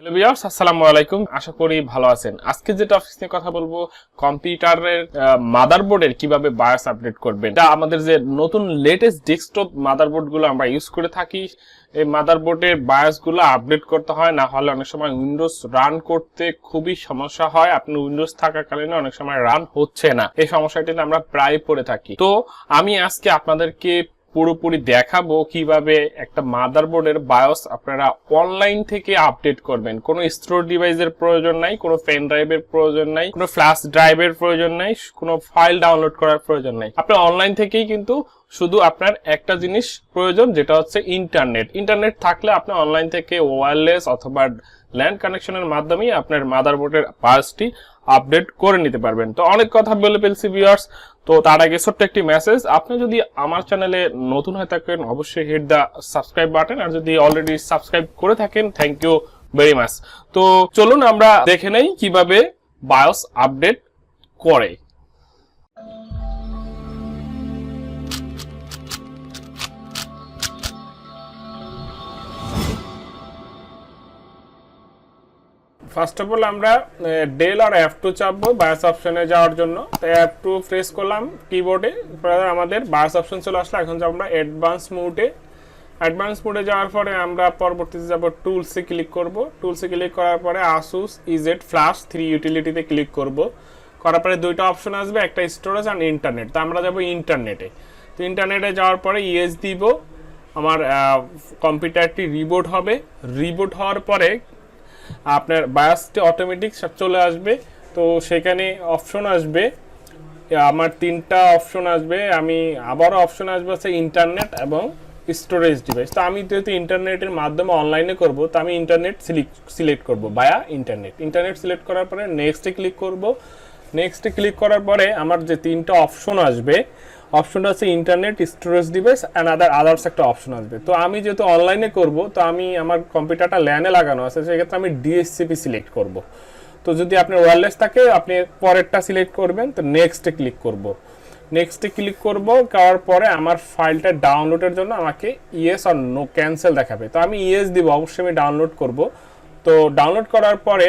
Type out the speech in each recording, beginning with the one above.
Hello বিয়ার্স আসসালামু আলাইকুম। আশা করি ভালো আছেন। আজকে যে টপিক নিয়ে কথা বলব, কম্পিউটারের মাদারবোর্ডের কীভাবে বায়োস আপডেট করবেন, এটা আমাদের যে নতুন লেটেস্ট ডেস্কটপ মাদারবোর্ডগুলো আমরা ইউজ করে থাকি, এই মাদারবোর্ডের বায়োসগুলো আপডেট করতে হয়, না হলে অনেক সময় উইন্ডোজ রান করতে খুবই সমস্যা হয়। আপনি উইন্ডোজ থাকাকালীন অনেক সময় রান হচ্ছে না। এই সমস্যাটি আমরা প্রায় পড়ে থাকি। তো আমি আজকে আপনাদেরকে পুরোপুরি দেখাবো কীভাবে একটা মাদারবোর্ডের বায়োস আপনারা অনলাইন থেকে আপডেট করবেন। কোনো স্টোর ডিভাইসের প্রয়োজন নাই, কোনো পেন ড্রাইভের প্রয়োজন নাই, কোনো ফ্ল্যাশ ড্রাইভের প্রয়োজন নাই, কোনো ফাইল ডাউনলোড করার প্রয়োজন নাই। আপনি অনলাইন থেকেই কিন্তু শুধু আপনার একটা জিনিস প্রয়োজন, যেটা হচ্ছে ইন্টারনেট ইন্টারনেট থাকলে আপনি অনলাইন থেকে ওয়্যারলেস অথবা ল্যান্ড কানেকশনের মাধ্যমেই আপনার মাদারবোর্ডের বায়োসটি আপডেট করে নিতে পারবেন। তো অনেক কথা বলে ফেলছি ভিউয়ার্স তো তার আগে ছোট্ট একটি মেসেজ আপনি যদি আমার চ্যানেলে নতুন হয়ে থাকেন, অবশ্যই হিট দ্য সাবস্ক্রাইব বাটন আর যদি অলরেডি সাবস্ক্রাইব করে থাকেন থ্যাংক ইউ ভেরি মাচ তো চলুন আমরা দেখে নেই কীভাবে বায়োস আপডেট করে। ফার্স্ট অফ অল আমরা ডেল আর অ্যাপ টু চাপবো বায়াস অপশনে যাওয়ার জন্য। তো অ্যাপ টু প্রেস করলাম কিবোর্ডে আমাদের বায়াস অপশন চলে আসলো। এখন যাব আমরা অ্যাডভান্স মোডে অ্যাডভান্স মোডে যাওয়ার পরে আমরা পরবর্তীতে যাব টুলসে ক্লিক করব। টুলসে ক্লিক করার পরে আসুস ইজেড ফ্ল্যাশ থ্রি ইউটিলিটিতে ক্লিক করব। করার পরে দুইটা অপশন আসবে, একটা স্টোরেজ আর ইন্টারনেট তো আমরা যাব ইন্টারনেটে তো ইন্টারনেটে যাওয়ার পরে ইএস দিব। আমার কম্পিউটারটি রিবোট হবে। রিবোট হওয়ার পরে আপনার বায়াসটি অটোমেটিক চলে আসবে। তো সেখানে অপশন আসবে। আমার তিনটা অপশন আসবে। আমি আবারও অপশন আসবে হচ্ছে ইন্টারনেট এবং স্টোরেজ ডিভাইস তো আমি যেহেতু ইন্টারনেটের মাধ্যমে অনলাইনে করব, তো আমি ইন্টারনেট সিলেক্ট করব বায়া ইন্টারনেট ইন্টারনেট সিলেক্ট করার পরে নেক্সটে ক্লিক করব। নেক্সটে ক্লিক করার পরে আমার যে তিনটা অপশন আসবে অপশনটা হচ্ছে internet storage device and other others একটা অপশন আসবে। তো আমি যেহেতু অনলাইনে করব, তো আমি আমার কম্পিউটারটা ল্যানে লাগানো আছে, সেক্ষেত্রে আমি ডিএসসিপি সিলেক্ট করব। তো যদি আপনার ওয়্যারলেস থাকে, আপনি পরেরটা সিলেক্ট করবেন, তো নেক্সটে ক্লিক করব। নেক্সটে ক্লিক করব, করার পরে আমার ফাইলটা ডাউনলোডের জন্য আমাকে ইয়েস আর নো ক্যান্সেল দেখাবে। তো আমি ইয়েস দিব, অবশ্যই আমি ডাউনলোড করব। তো ডাউনলোড করার পরে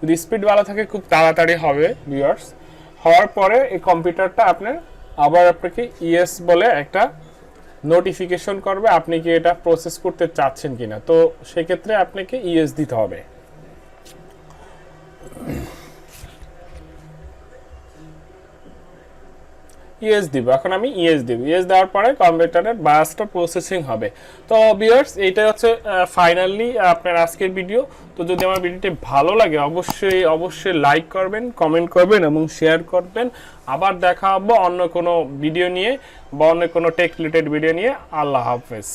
যদি স্পিড ভালো থাকে, খুব তাড়াতাড়ি হবে ভিউয়ার্স হওয়ার পরে এই কম্পিউটারটা আপনার আবার আপনাকে ইয়েস বলে একটা নোটিফিকেশন করবে আপনি কি এটা প্রসেস করতে চাচ্ছেন কিনা। তো সেক্ষেত্রে আপনাকে ইয়েস দিতে হবে। ইয়েস দিব। এখন আমি ইয়েস দিব। ইএস দেওয়ার পরে কম্পিউটারের বায়াসটা প্রসেসিং হবে। তো বিয়ার্স এইটাই হচ্ছে ফাইনালি আপনার আজকের ভিডিও তো যদি আমার ভিডিওটি ভালো লাগে, অবশ্যই অবশ্যই লাইক করবেন কমেন্ট করবেন এবং শেয়ার করবেন। আবার দেখা হব অন্য কোনো ভিডিও নিয়ে বা অন্য কোনো টেক রিলেটেড ভিডিও নিয়ে। আল্লাহ হাফেজ।